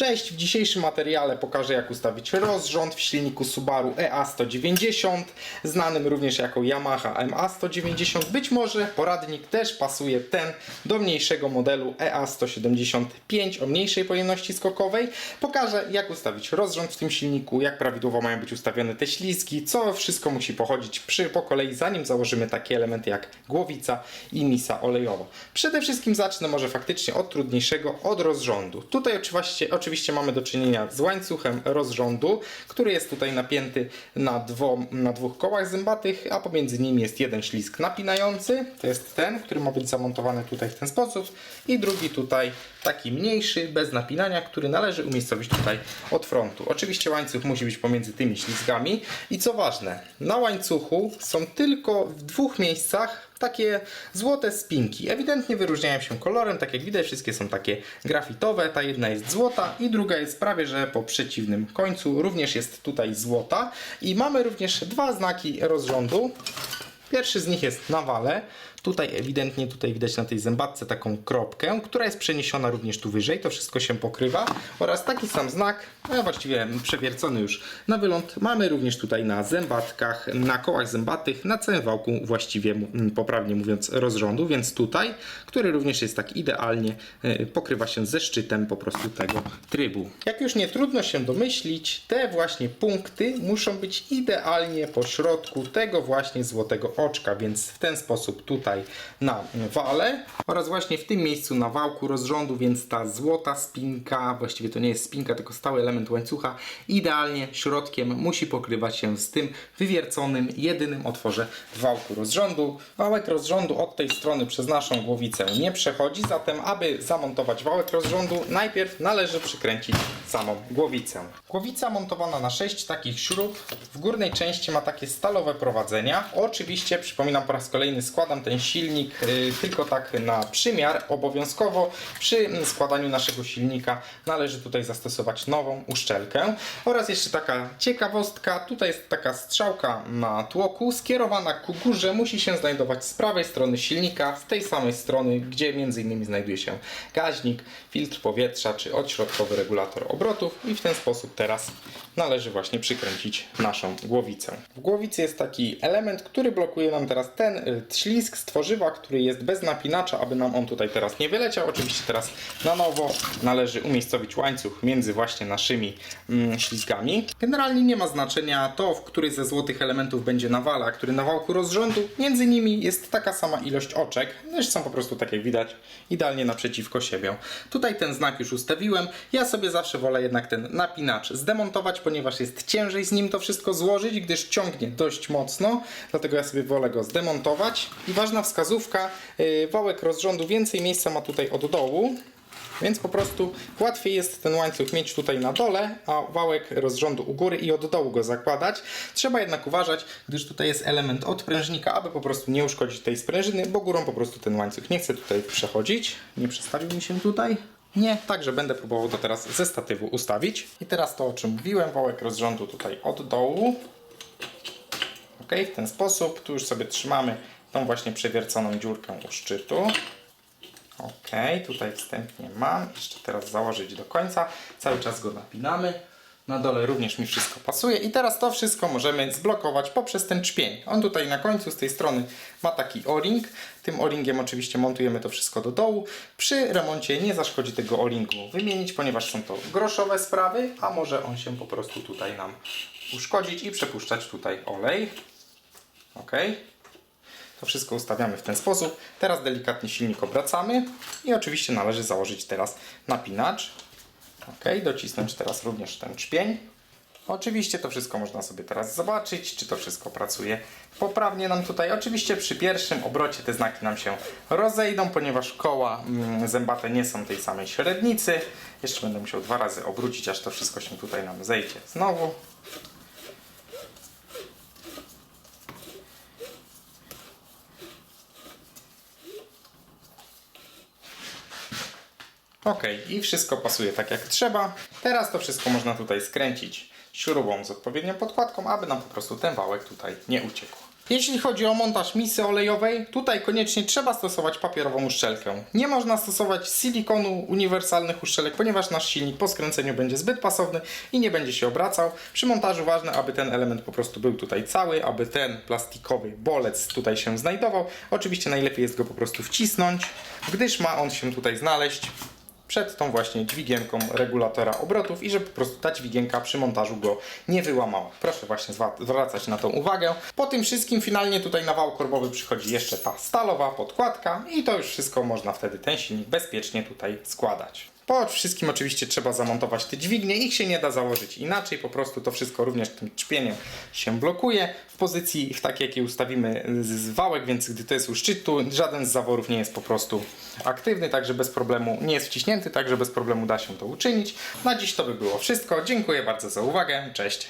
Cześć, w dzisiejszym materiale pokażę jak ustawić rozrząd w silniku Subaru E EA190, znanym również jako Yamaha MA190. Być może poradnik też pasuje ten do mniejszego modelu E EA175 o mniejszej pojemności skokowej. Pokażę jak ustawić rozrząd w tym silniku, jak prawidłowo mają być ustawione te ślizgi, co wszystko musi pochodzić przy, po kolei, zanim założymy takie elementy jak głowica i misa olejowa. Przede wszystkim zacznę może faktycznie od trudniejszego, od rozrządu. Tutaj oczywiście, oczywiście mamy do czynienia z łańcuchem rozrządu, który jest tutaj napięty na, dwo, na dwóch kołach zębatych, a pomiędzy nimi jest jeden ślizg napinający, to jest ten, który ma być zamontowany tutaj w ten sposób. I drugi tutaj taki mniejszy, bez napinania, który należy umiejscowić tutaj od frontu. Oczywiście łańcuch musi być pomiędzy tymi ślizgami. I co ważne, na łańcuchu są tylko w dwóch miejscach takie złote spinki. Ewidentnie wyróżniają się kolorem, tak jak widać, wszystkie są takie grafitowe. Ta jedna jest złota i druga jest prawie że po przeciwnym końcu. Również jest tutaj złota. I mamy również dwa znaki rozrządu. Pierwszy z nich jest na wale. Tutaj ewidentnie tutaj widać na tej zębatce taką kropkę, która jest przeniesiona również tu wyżej. To wszystko się pokrywa. Oraz taki sam znak, no właściwie przewiercony już na wyląd, mamy również tutaj na zębatkach, na kołach zębatych, na całym wałku właściwie, poprawnie mówiąc, rozrządu. Więc tutaj, który również jest tak idealnie, y, pokrywa się ze szczytem po prostu tego trybu. Jak już nie trudno się domyślić, te właśnie punkty muszą być idealnie po środku tego właśnie złotego oczka, więc w ten sposób tutaj na wale oraz właśnie w tym miejscu na wałku rozrządu, więc ta złota spinka, właściwie to nie jest spinka, tylko stały element łańcucha, idealnie środkiem musi pokrywać się z tym wywierconym, jedynym otworze wałku rozrządu. Wałek rozrządu od tej strony przez naszą głowicę nie przechodzi, zatem aby zamontować wałek rozrządu, najpierw należy przykręcić samą głowicę. Głowica montowana na 6 takich śrub, w górnej części ma takie stalowe prowadzenia. Oczywiście, przypominam po raz kolejny, składam ten silnik y, tylko tak na przymiar. Obowiązkowo przy składaniu naszego silnika należy tutaj zastosować nową uszczelkę. Oraz jeszcze taka ciekawostka, tutaj jest taka strzałka na tłoku skierowana ku górze, musi się znajdować z prawej strony silnika, z tej samej strony, gdzie innymi znajduje się gaźnik, filtr powietrza czy odśrodkowy regulator obrotów i w ten sposób teraz należy właśnie przykręcić naszą głowicę. W głowicy jest taki element, który blokuje nam teraz ten y, ślizg z tworzywa, który jest bez napinacza, aby nam on tutaj teraz nie wyleciał. Oczywiście teraz na nowo należy umiejscowić łańcuch między właśnie naszymi mm, ślizgami. Generalnie nie ma znaczenia to, w który ze złotych elementów będzie na wale, a który na wałku rozrządu. Między nimi jest taka sama ilość oczek, też są po prostu tak jak widać idealnie naprzeciwko siebie. Tutaj ten znak już ustawiłem. Ja sobie zawsze wolę jednak ten napinacz zdemontować, ponieważ jest ciężej z nim to wszystko złożyć, gdyż ciągnie dość mocno, dlatego ja sobie wolę go zdemontować. I ważna wskazówka, yy, wałek rozrządu więcej miejsca ma tutaj od dołu, więc po prostu łatwiej jest ten łańcuch mieć tutaj na dole, a wałek rozrządu u góry i od dołu go zakładać. Trzeba jednak uważać, gdyż tutaj jest element odprężnika, aby po prostu nie uszkodzić tej sprężyny, bo górą po prostu ten łańcuch nie chce tutaj przechodzić. Nie przestawił mi się tutaj. Nie, także będę próbował to teraz ze statywu ustawić. I teraz to, o czym mówiłem, wałek rozrządu tutaj od dołu. Ok, w ten sposób. Tu już sobie trzymamy tą właśnie przewierconą dziurkę u szczytu. Ok, tutaj wstępnie mam. Jeszcze teraz założyć do końca. Cały czas go napinamy. Na dole również mi wszystko pasuje. I teraz to wszystko możemy zblokować poprzez ten czpień. On tutaj na końcu z tej strony ma taki o-ring. Tym o-ringiem oczywiście montujemy to wszystko do dołu. Przy remoncie nie zaszkodzi tego o-ringu wymienić, ponieważ są to groszowe sprawy, a może on się po prostu tutaj nam uszkodzić i przepuszczać tutaj olej. Ok. To wszystko ustawiamy w ten sposób. Teraz delikatnie silnik obracamy i oczywiście należy założyć teraz napinacz. Ok, docisnąć teraz również ten czpień. Oczywiście to wszystko można sobie teraz zobaczyć, czy to wszystko pracuje poprawnie nam tutaj. Oczywiście przy pierwszym obrocie te znaki nam się rozejdą, ponieważ koła mm, zębate nie są tej samej średnicy. Jeszcze będę musiał dwa razy obrócić, aż to wszystko się tutaj nam zejdzie znowu. Ok, i wszystko pasuje tak jak trzeba. Teraz to wszystko można tutaj skręcić śrubą z odpowiednią podkładką, aby nam po prostu ten wałek tutaj nie uciekł. Jeśli chodzi o montaż misy olejowej, tutaj koniecznie trzeba stosować papierową uszczelkę. Nie można stosować silikonu uniwersalnych uszczelek, ponieważ nasz silnik po skręceniu będzie zbyt pasowny i nie będzie się obracał. Przy montażu ważne, aby ten element po prostu był tutaj cały, aby ten plastikowy bolec tutaj się znajdował. Oczywiście najlepiej jest go po prostu wcisnąć, gdyż ma on się tutaj znaleźć przed tą właśnie dźwigienką regulatora obrotów i żeby po prostu ta dźwigienka przy montażu go nie wyłamała. Proszę właśnie zwracać na to uwagę. Po tym wszystkim finalnie tutaj na wał korbowy przychodzi jeszcze ta stalowa podkładka i to już wszystko można wtedy ten silnik bezpiecznie tutaj składać. Po wszystkim oczywiście trzeba zamontować te dźwignie, ich się nie da założyć inaczej, po prostu to wszystko również tym czpieniem się blokuje w pozycji w takiej jakiej ustawimy z wałek, więc gdy to jest u szczytu, żaden z zaworów nie jest po prostu aktywny, także bez problemu nie jest wciśnięty, także bez problemu da się to uczynić. Na dziś to by było wszystko, dziękuję bardzo za uwagę, cześć!